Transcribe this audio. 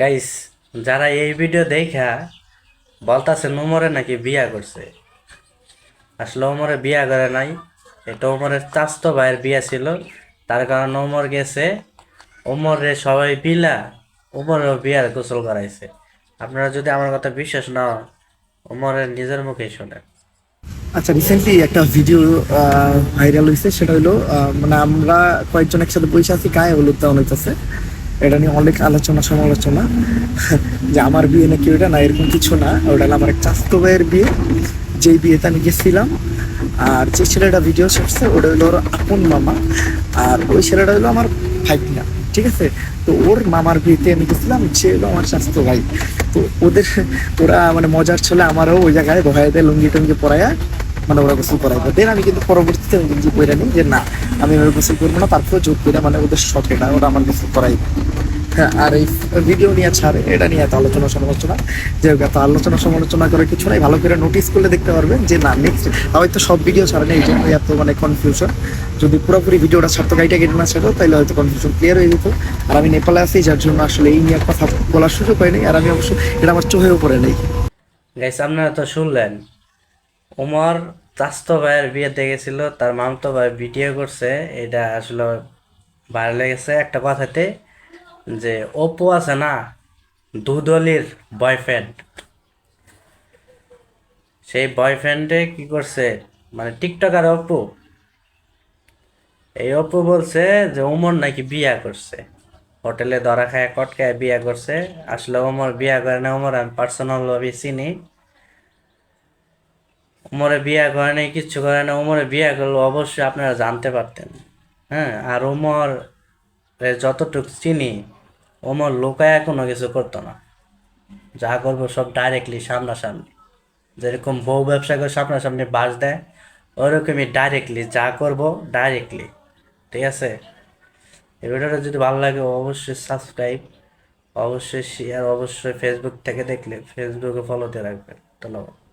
Guys যারা এই video দেখা, বলতাছে নোমরে নাকি বিয়া করছে। আসলে ওমরে বিয়া করে নাই, এটা ওমরের চাস্তো ভাইয়ের বিয়া ছিল, তার কারণে ওমর গেছে। ওমরে সবাই বিলা ওমরেও বিয়ার গোসল করাইছে। আপনারা যদি আমার কথা বিশ্বাস না ওমরের নিজের মুখেই শোনেন। আচ্ছা রিসেন্টলি একটা ভিডিও ভাইরাল হয়েছে সেটা হলো মানে আমরা কয়েকজন একসাথে বসে আছি, গায়ে হলুদ দেওয়া হইতেছে। এটা নিয়ে অনেক আলোচনা সমালোচনা। যে আমার বিয়ে নাকি ওটা না, এরকম কিছু না। ওটা আমার এক চাস্তো ভাইয়ের বিয়ে। যেই বিয়েতে আমি গেছিলাম, আর যে ছেলেটা ভিডিও করছে ওটা হলো ওর আপন মামা। আর ওই ছেলেটা হলো আমার ভাইনা ঠিক আছে? তো ওর মামার বিয়েতে আমি গেছিলাম, সে হলো আমার স্বাস্থ্য ভাই। তো ওদের, ওরা মানে মজার ছিল আমারও ওই জায়গায় বহাই দেয় লুঙ্গি টুঙ্গি পরায়া মানে ওরা গোসল করাইবে। দেন আমি কিন্তু পরবর্তীতে আমি কিন্তু কইরা নিই যে, না, আমি ওরা গোসল করব না, তারপরে যোগ করে মানে ওদের শখ এটা, ওরা আমার গোসল করাইবে। হ্যাঁ আর এই ভিডিও নিয়ে ছাড়ে, এটা নিয়ে এত আলোচনা সমালোচনা। যে এত আলোচনা সমালোচনা করে কিছু নাই। ভালো করে নোটিস করলে দেখতে পারবেন যে, না নেক্সট হয়তো সব ভিডিও ছাড়ে না, এই জন্য এত মানে কনফিউশন যদি পুরোপুরি ভিডিওটা ছাড়তো গাইটা কেটে না ছাড়তো তাহলে হয়তো কনফিউশন ক্লিয়ার হয়ে যেত। আর আমি নেপালে আছি, যার জন্য আসলে এই নিয়ে কথা বলার সুযোগ হয়নি আর আমি অবশ্য, এটা আমার চোখেও পড়ে নেই। গাইস আপনারা তো শুনলেন, ওমর চাস্তো ভাইয়ের বিয়েতে গেছিল তার মামতো ভাই ভিডিও করছে, এটা আসলে ভালো লেগেছে একটা কথাতে যে, অপু আছে না, দুদলির বয়ফ্রেন্ড সেই বয়ফ্রেন্ডে কি করছে মানে টিকটকার অপু। এই অপু বলছে যে, ওমর নাকি বিয়া করছে। হোটেলে ধরা খায়, কটকায় বিয়া করছে। আসলে ওমর বিয়া করে না, ওমর আমি পার্সোনাল ভাবে চিনি। ওমরে বিয়া করে নাই, কিচ্ছু করে না ওমরে বিয়া করলে অবশ্যই আপনারা জানতে পারতেন। হ্যাঁ আর ওমর যতটুকু চিনি ওমর লোকায় কোনো কিছু করতো না। যা করব সব ডাইরেক্টলি সামনাসামনি। যেরকম বউ ব্যবসা করে সামনাসামনি বাস দেয়, ওরকমই ডাইরেক্টলি যা করব ডাইরেক্টলি ঠিক আছে? এই ভিডিওটা যদি ভালো লাগে অবশ্যই সাবস্ক্রাইব অবশ্যই শেয়ার অবশ্যই ফেসবুক থেকে দেখলে ফেসবুকে ফলোতে রাখবেন। ধন্যবাদ।